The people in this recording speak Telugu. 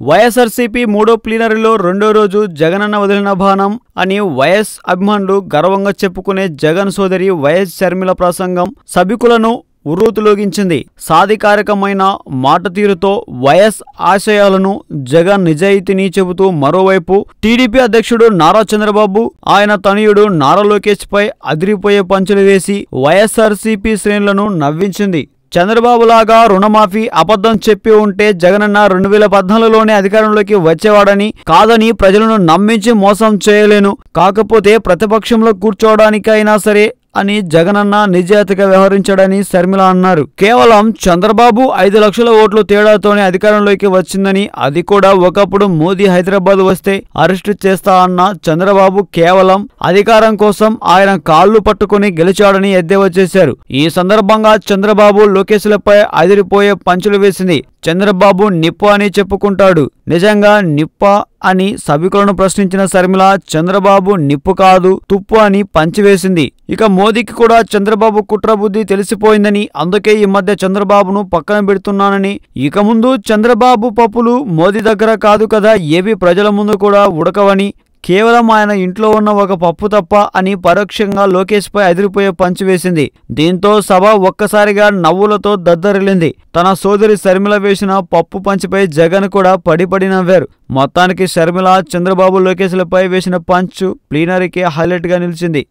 వైఎస్ఆర్సీపీ మూడో ప్లీనరీలో రెండో రోజు జగనన్న వదిలిన బాణం అని వైఎస్ అభిమానులు గర్వంగా చెప్పుకునే జగన్ సోదరి వైఎస్ షర్మిల ప్రసంగం సభికులను ఉర్రూతులోగించింది. సాధికారికమైన మాట తీరుతో వైఎస్ ఆశయాలను జగన్ నిజాయితీని చెబుతూ మరోవైపు టీడీపీ అధ్యక్షుడు నారా చంద్రబాబు ఆయన తనయుడు నారా లోకేష్ పై అదిరిపోయే పంచులు వేసి వైఎస్ఆర్సీపీ శ్రేణులను నవ్వించింది. చంద్రబాబులాగా రుణమాఫీ అబద్ధం చెప్పి ఉంటే జగనన్న రెండు వేల పద్నాలుగులోనే అధికారంలోకి వచ్చేవాడని కాదని ప్రజలను నమ్మించి మోసం చేయలేను. కాకపోతే ప్రతిపక్షంలో కూర్చోవడానికైనా సరే అని జగనన్న నిజాయితీగా వ్యవహరించాడని శర్మిల అన్నారు. కేవలం చంద్రబాబు ఐదు లక్షల ఓట్లు తేడాతోనే అధికారంలోకి వచ్చిందని అది కూడా ఒకప్పుడు మోదీ హైదరాబాద్ వస్తే అరెస్టు చేస్తా అన్న చంద్రబాబు కేవలం అధికారం కోసం ఆయన కాళ్ళు పట్టుకుని గెలిచాడని ఎద్దేవా చేశారు. ఈ సందర్భంగా చంద్రబాబు లోకేష్లపై అదిరిపోయే పంచులు వేసింది. చంద్రబాబు నిప్ప అని చెప్పుకుంటాడు. నిజంగా నిప్ప అని సభికులను ప్రశ్నించిన శర్మిల చంద్రబాబు నిప్పు కాదు తుప్పు అని పంచివేసింది. ఇక మోదీకి కూడా చంద్రబాబు కుట్రబుద్ధి తెలిసిపోయిందని అందుకే ఈ మధ్య చంద్రబాబును పక్కన పెడుతున్నానని. ఇక ముందు చంద్రబాబు పప్పులు మోదీ దగ్గర కాదు కదా ఏవి ప్రజల ముందు కూడా ఉడకవని. కేవలం ఆయన ఇంట్లో ఉన్న ఒక పప్పు తప్ప అని పరోక్షంగా లోకేష్ పై అదిరిపోయే పంచు వేసింది. దీంతో సభ ఒక్కసారిగా నవ్వులతో దద్దరిల్లింది. తన సోదరి శర్మిల వేసిన పప్పు పంచిపై జగన్ కూడా పడిపడి నవ్వారు. మొత్తానికి శర్మిల చంద్రబాబు లోకేష్లపై వేసిన పంచ్ ప్లీనరీకి హైలైట్గా నిలిచింది.